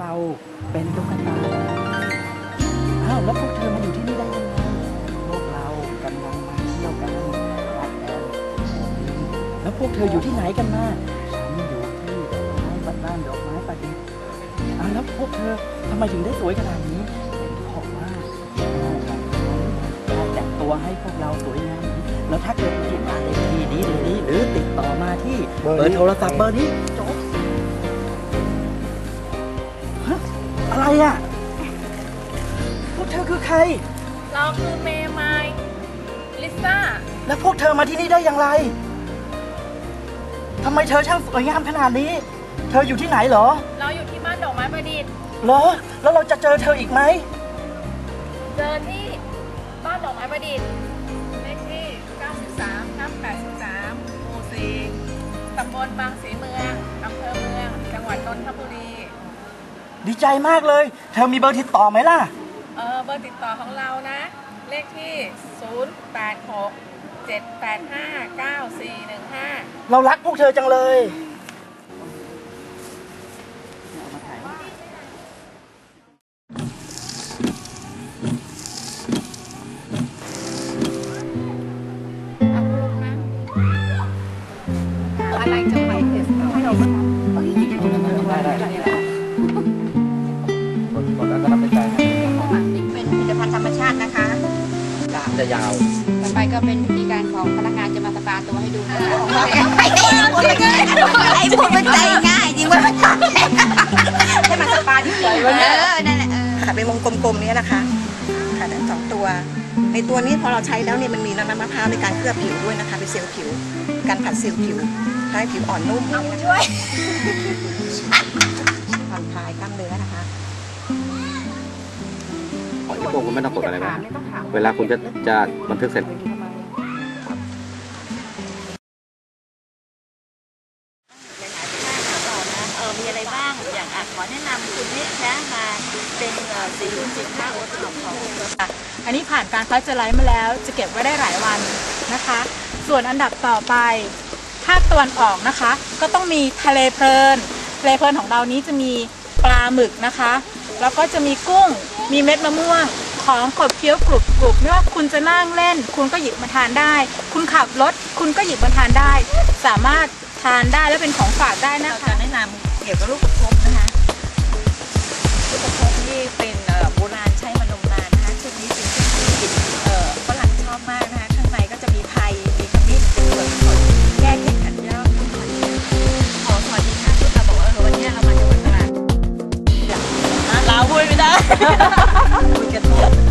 เราเป็นตุ๊กตาอ้าวแล้วพวกเธอมาอยู่ที่นี่ได้ยังไงพวกเรากำลังมาเที่ยวกันวัดแอนแล้วพวกเธออยู่ที่ไหนกันมาฉันอยู่ที่ดอกไม้บ้านบ้านดอกไม้ประดิษฐ์อ้าวแล้วพวกเธอทำไมถึงได้สวยขนาดนี้เป็นเพราะว่าการแต่งตัวให้พวกเราสวยงามแล้วถ้าเกิดติดมาในทีนี้เดี๋ยวนี้หรือติดต่อมาที่เบอร์โทรศัพท์เบอร์นี้ อะไรอะ พวกเธอคือใคร เราคือเมย์ไมล์ลิซ่า แล้วพวกเธอมาที่นี่ได้อย่างไรทำไมเธอช่างสวยงามขนาดนี้ เธออยู่ที่ไหนเหรอ เราอยู่ที่บ้านดอกไม้ประดิษฐ์เหรอ แล้วเราจะเจอเธออีกไหม เจอที่บ้านดอกไม้ประดิษฐ์เลขที่ 93ทับ83หมู่4ตำบลบางสีเมืองอำเภอเมือง จังหวัดนนทบุรี ดีใจมากเลย เธอมีเบอร์ติดต่อไหมล่ะ เออเบอร์ติดต่อของเรานะ เลขที่ 086 785 9415เรารักพวกเธอจังเลยอะไร ภัณฑ์ธรรมชาตินะคะจะยาว ต่อไปก็เป็นวิธีการของพนักงานจะมาสปาตัวให้ดูนะคะไอ้พวกมันใจง่ายจริงว่าให้มาสปาที่เฉยๆเออนั่นแหละเออค่ะเป็นวงกลมๆเนี้นะคะค่ะทั้งสองตัว ในตัวนี้พอเราใช้แล้วเนี่ยมันมีน้ำมันมะพร้าวในการเคลือบผิวด้วยนะคะเป็นเซลล์ผิว การผัดเซลล์ผิวทำให้ผิวอ่อนนุ่มอย่างนี้นะคะช่วยผ่อนคลายกล้ามเนื้อนะคะ คุณไม่ต้องกดอะไรนะ เวลาคุณจะจะบันทึกเสร็จเออมีอะไรบ้าง อย่างอะขอแนะนำคุณนิดนะมาเป็นเอ่อสีรุ่นสินค้าโอท็อปของอันนี้ผ่านการพัชไลท์มาแล้ว จะเก็บไว้ได้หลายวันนะคะ ส่วนอันดับต่อไปภาคตะวันออกนะคะ ก็ต้องมีทะเลเพลินทะเลเพลินของเรานี้จะมีปลาหมึกนะคะ แล้วก็จะมีกุ้ง มีเม็ดมะม่วง ของขบเคี้ยวกรุบกรุบไม่ว่าคุณจะนั่งเล่น คุณก็หยิบมาทานได้ คุณขับรถคุณก็หยิบมาทานได้ สามารถทานได้และเป็นของฝากได้นะเราคะ จะแนะนำเกี่ยวกับลูกประคบนะคะ เราม